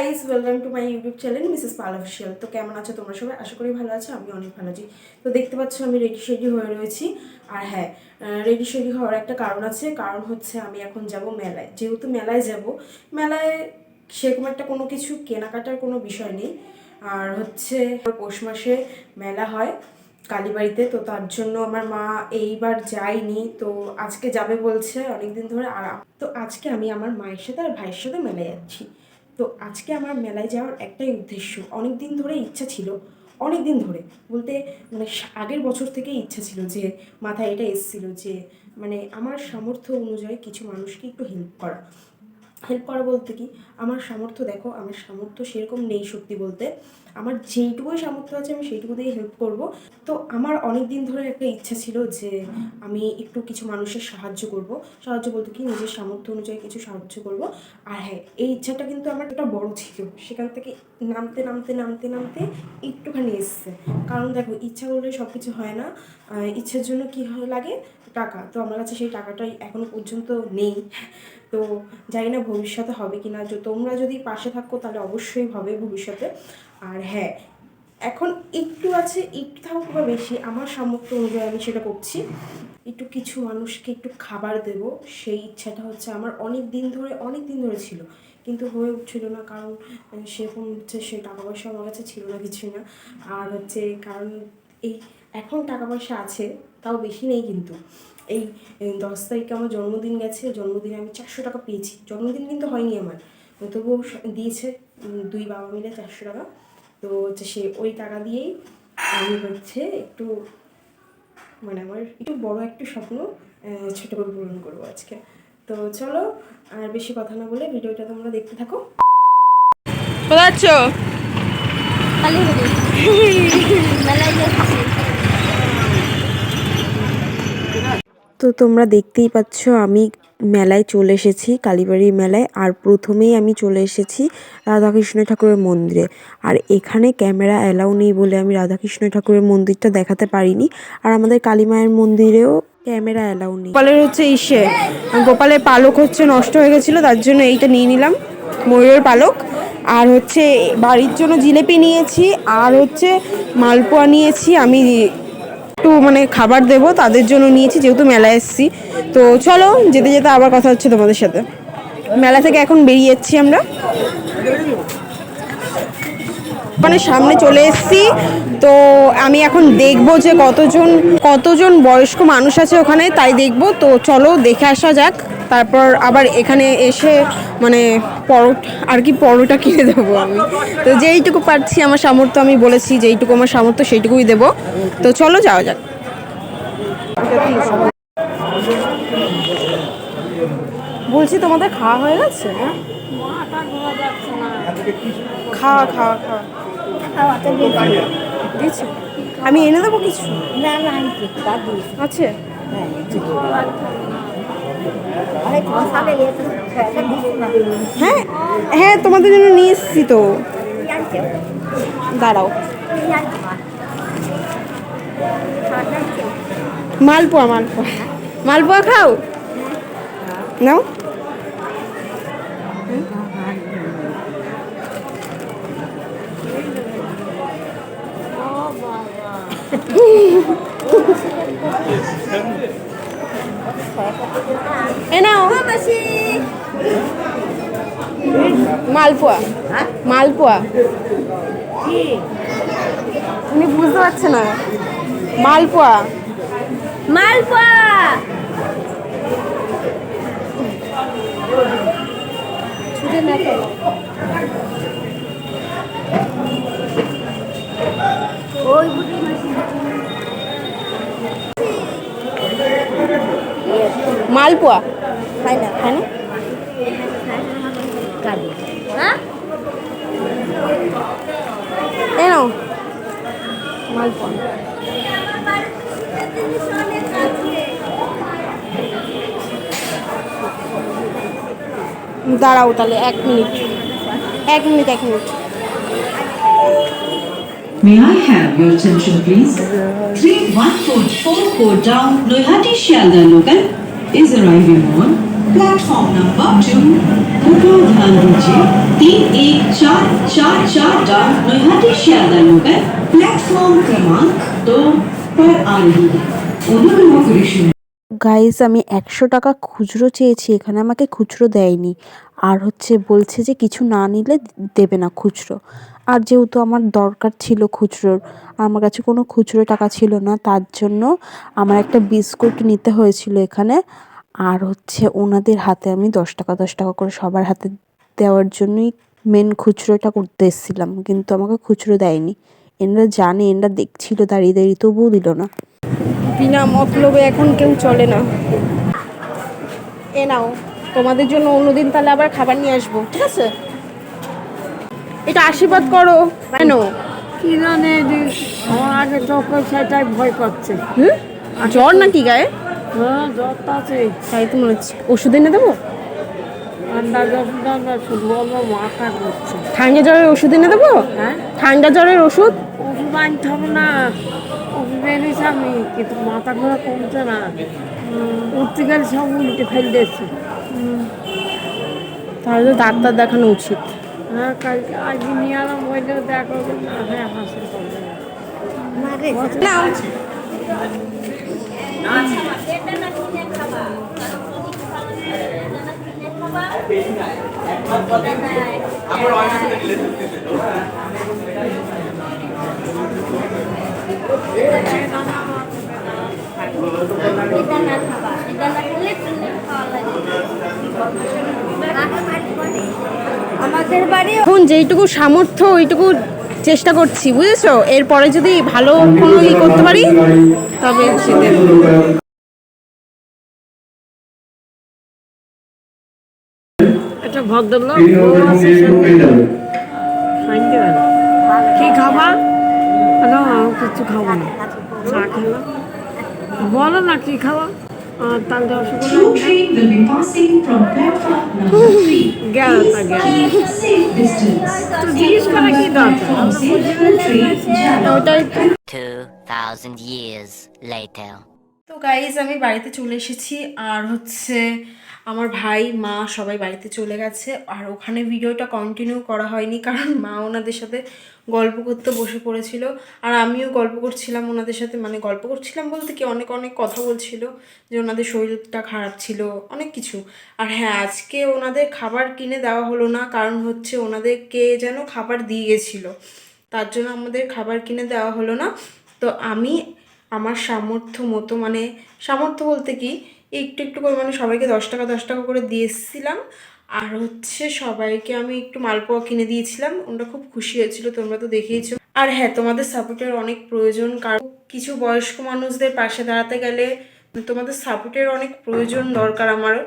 Guys welcome to my YouTube channel Mrs Pal official তো কেমন আছো তোমরা সবাই? আশা করি ভালো আছো আমি অনেক ভালো আছি। তো দেখতে পাচ্ছ আমি রেডি শেডি হয়ে রয়েছি। আর হ্যাঁ রেডি শেডি হওয়ার একটা কারণ আছে। কারণ হচ্ছে আমি এখন যাব মেলায়। যেহেতু মেলায় যাব, মেলায় সেরকম একটা কোনো কিছু কেনাকাটার কোনো বিষয় নেই। আর হচ্ছে পৌষ মাসে মেলা হয় কালীবাড়িতে, তো তার জন্য আমার মা এইবার যায়নি। তো আজকে যাবে বলছে অনেকদিন ধরে। আর তো আজকে আমি আমার মায়ের সাথে আর ভাইয়ের সাথে মেলায় যাচ্ছি। তো আজকে আমার মেলায় যাওয়ার একটাই উদ্দেশ্য অনেক দিন ধরে ইচ্ছা ছিল অনেক দিন ধরে বলতে মানে আগের বছর থেকেই ইচ্ছা ছিল যে মাথায় এটা এসেছিল যে মানে আমার সামর্থ্য অনুযায়ী কিছু মানুষকে একটু হেল্প করা। হেল্প করা বলতে কি, আমার সামর্থ্য দেখো, আমার সামর্থ্য সেরকম নেই সত্যি বলতে। আমার যেইটুকুই সামর্থ্য আছে, আমি সেইটুকু দিয়ে হেল্প করব। তো আমার অনেক দিন ধরে একটা ইচ্ছা ছিল যে আমি একটু কিছু মানুষের সাহায্য করব। সাহায্য বলতে কি, নিজের সামর্থ্য অনুযায়ী কিছু সাহায্য করব। আর হ্যাঁ এই ইচ্ছাটা কিন্তু আমার একটা বড় ছিল। সেখান থেকে নামতে নামতে নামতে নামতে একটুখানি এসছে। কারণ দেখো, ইচ্ছা করলে সব কিছু হয় না। ইচ্ছার জন্য কি লাগে? টাকা। তো আমার কাছে সেই টাকাটাই এখনও পর্যন্ত নেই। তো জানি না ভবিষ্যতে হবে কি না তোমরা যদি পাশে থাকো তাহলে অবশ্যই হবে ভবিষ্যতে। আর হ্যাঁ এখন একটু আছে, একটু থাকুক বা বেশি, আমার সামর্থ্য অনুযায়ী আমি সেটা করছি। একটু কিছু মানুষকে একটু খাবার দেব, সেই ইচ্ছাটা হচ্ছে আমার অনেক দিন ধরে, অনেক দিন ধরে ছিল। কিন্তু হয়ে উঠছিল না, কারণ সেরকম হচ্ছে, সে টাকা পয়সা আমার কাছে ছিল না কিছুই না। আর হচ্ছে, কারণ এই এখন টাকা পয়সা আছে, তাও বেশি নেই কিন্তু। এই দশ তারিখে আমার জন্মদিন গেছে জন্মদিনে আমি চারশো টাকা পেয়েছি। জন্মদিন কিন্তু হয়নি আমার। তবুও দিয়েছে দুই বাবা মিলে চারশো টাকা। তো হচ্ছে সে ওই টাকা দিয়েই আমি হচ্ছে একটু মানে আমার একটু বড় একটু স্বপ্ন ছোটো করে পূরণ করব আজকে। তো চলো আর বেশি কথা না বলে ভিডিওটা তোমরা দেখতে থাকো। কোথায় যাচ্ছ? মেলায় যাচ্ছি। তো তোমরা দেখতেই পাচ্ছ, আমি মেলায় চলে এসেছি কালীবাড়ির মেলায়, আর প্রথমেই আমি চলে এসেছি রাধাকৃষ্ণ ঠাকুরের মন্দিরে। আর এখানে ক্যামেরা অ্যালাউ নেই বলে আমি রাধাকৃষ্ণ ঠাকুরের মন্দিরটা দেখাতে পারিনি, আর আমাদের কালী মায়ের মন্দিরেও ক্যামেরা অ্যালাউ নেই। গোপালের হচ্ছে ইসে। গোপালের পালক হচ্ছে নষ্ট হয়ে গেছিল, তার জন্য এইটা নিয়ে নিলাম, ময়ূরের পালক। আর হচ্ছে বাড়ির জন্য জিলেপি নিয়েছি, আর হচ্ছে মালপোয়া নিয়েছি, আমি একটু মানে খাবার দেব, তাদের জন্য নিয়েছি, যেহেতু মেলায় এসেছি। তো চলো, যেতে যেতে আবার কথা হচ্ছে তোমাদের সাথে। মেলা থেকে এখন বেরিয়ে যাচ্ছি আমরা। মানে সামনে চলে এসেছি। তো আমি এখন দেখব যে কতজন কতজন বয়স্ক মানুষ আছে ওখানে, তাই দেখব। তো চলো, দেখে আসা যাক। তারপর আবার এখানে এসে মানে পরোট আর কি পরোটা কিনে দেবো আমি। তো যেইটুকু পারছি আমার সামর্থ্য আমি বলেছি যেইটুকু আমার সামর্থ্য সেইটুকুই দেবো। তো চলো যাওয়া যাক। বলছি তোমাদের খাওয়া হয়ে গেছে? খাওয়া খাওয়া খাওয়া। দিয়েছে? আমি এনে দেবো কিছু? না না আমি আছে? হ্যাঁ হ্যাঁ তোমাদের জন্য নিয়ে এসেছি তো। দাঁড়াও। মালপোয়া মালপোয়া। মালপোয়া খাও? নাও। ও বাবা এ নাও। মাসি। মালপোয়া। হ্যাঁ? মালপোয়া। উনি বুঝতে পারছে না। মালপোয়া। মালপা ছুটে না ওই বুড়ি মালপোয়া খাই না খায় না কালি হ্যাঁ এ নাও মালপোয়া দাঁড়াও তাহলে এক মিনিট এক মিনিট এক minute May I have your attention, please? Train 144 down Noihati Shialda local is arriving on platform number two कृपया ध्यान दीजिए तीन एक चार चार चार डाक नैहाटी শিয়ালদা লোকাল প্ল্যাটফর্ম क्रमांक दो पर आ रही है অনুগ্রহ করে শুনুন গাইজ আমি একশো টাকা খুচরো চেয়েছি এখানে আমাকে খুচরো দেয়নি আর হচ্ছে বলছে যে কিছু না নিলে দেবে না খুচরো আর যেহেতু আমার দরকার ছিল খুচরোর, আমার কাছে কোনো খুচরো টাকা ছিল না, তার জন্য আমার একটা বিস্কুট নিতে হয়েছিল এখানে। আর হচ্ছে ওনাদের হাতে আমি দশ টাকা দশ টাকা করে সবার হাতে দেওয়ার জন্যই মেন খুচরোটা করতে এসেছিলাম, কিন্তু আমাকে খুচরো দেয়নি। এনারা জানে, এনারা দেখছিল, দাঁড়িয়ে দাঁড়িয়ে তবুও দিল না। বিনা মতলবে এখন কেউ চলে না। এ নাও, তোমাদের জন্য অন্যদিন তাহলে আবার খাবার নিয়ে আসব, ঠিক আছে? এটা আশীর্বাদ করো। কেন? কি জানে আমার আগে চোখে সেটাই ভয় করছে হুম? জ্বর নাকি গায়ে? হ্যাঁ জ্বরটা আছে তাই তো মনে হচ্ছে। ওষুধ এনে দেবো? ঠান্ডা জ্বর জ্বরের ওষুধ এনে দেবো? হ্যাঁ? ঠান্ডা জ্বরের ওষুধ? ওষুধ আনতে হবে না। ওষুধ এনেছি আমি কিন্তু মাথা ঘোরা কমছে না। উঠতে গেলে সব উল্টে ফেল দিয়েছে। তাহলে ডাক্তার দেখানো উচিত। হ্যাঁ কালকে আজকে নিয়ে এলাম ওই জন্য দেখা না হ্যাঁ হাসির করবে নাও এখন যেইটুকু সামর্থ্য, ওইটুকু চেষ্টা করছি, বুঝেছ? এরপরে যদি ভালো কোনো ই করতে পারি, তবে দেবো। একটা কিছু বলো না, কি খাওয়া তাহলে rasgulla Two train will be passing from platform number three. গেল তা গেল Keep safe distance. তো জিজ্ঞেস করা কি দরকার Platform safe train Jala. ওটাই 2,000 years later. তো গাইজ আমি বাড়িতে চলে এসেছি আর হচ্ছে আমার ভাই, মা সবাই বাড়িতে চলে গেছে। আর ওখানে ভিডিওটা কন্টিনিউ করা হয়নি কারণ মা ওনাদের সাথে গল্প করতে বসে পড়েছিল। আর আমিও গল্প করছিলাম ওনাদের সাথে। মানে গল্প করছিলাম বলতে কি, অনেক অনেক কথা বলছিল যে ওনাদের শরীরটা খারাপ ছিল, অনেক কিছু। আর হ্যাঁ আজকে ওনাদের খাবার কিনে দেওয়া হলো না, কারণ হচ্ছে ওনাদেরকে যেন খাবার দিয়ে গেছিল। তার জন্য আমাদের খাবার কিনে দেওয়া হলো না। তো আমি আমার সামর্থ্য মতো মানে সামর্থ্য বলতে কি একটু একটু করে মানে সবাইকে দশ টাকা দশ টাকা করে দিয়ে এসেছিলাম। আর হচ্ছে সবাইকে আমি একটু মালপোয়া কিনে দিয়েছিলাম। ওরা খুব খুশি হয়েছিল, তোমরা তো দেখেইছো। আর হ্যাঁ তোমাদের সাপোর্টের অনেক প্রয়োজন, কারণ কিছু বয়স্ক মানুষদের পাশে দাঁড়াতে গেলে তোমাদের সাপোর্টের অনেক প্রয়োজন দরকার আমারও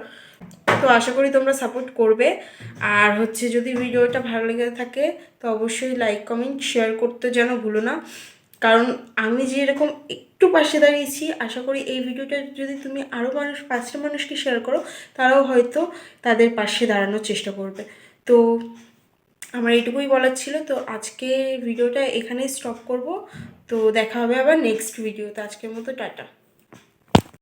তো আশা করি তোমরা সাপোর্ট করবে। আর হচ্ছে যদি ভিডিওটা ভালো লেগে থাকে, তো অবশ্যই লাইক, কমেন্ট, শেয়ার করতে যেন ভুলো না। কারণ আমি যেরকম একটু পাশে দাঁড়িয়েছি। আশা করি এই ভিডিওটা যদি তুমি আরও মানুষ, পাঁচটা মানুষকে শেয়ার করো, তারাও হয়তো তাদের পাশে দাঁড়ানোর চেষ্টা করবে। তো আমার এইটুকুই বলার ছিল। তো আজকে ভিডিওটা এখানেই স্টপ করব। তো দেখা হবে আবার নেক্সট ভিডিও তো। আজকের মতো টাটা।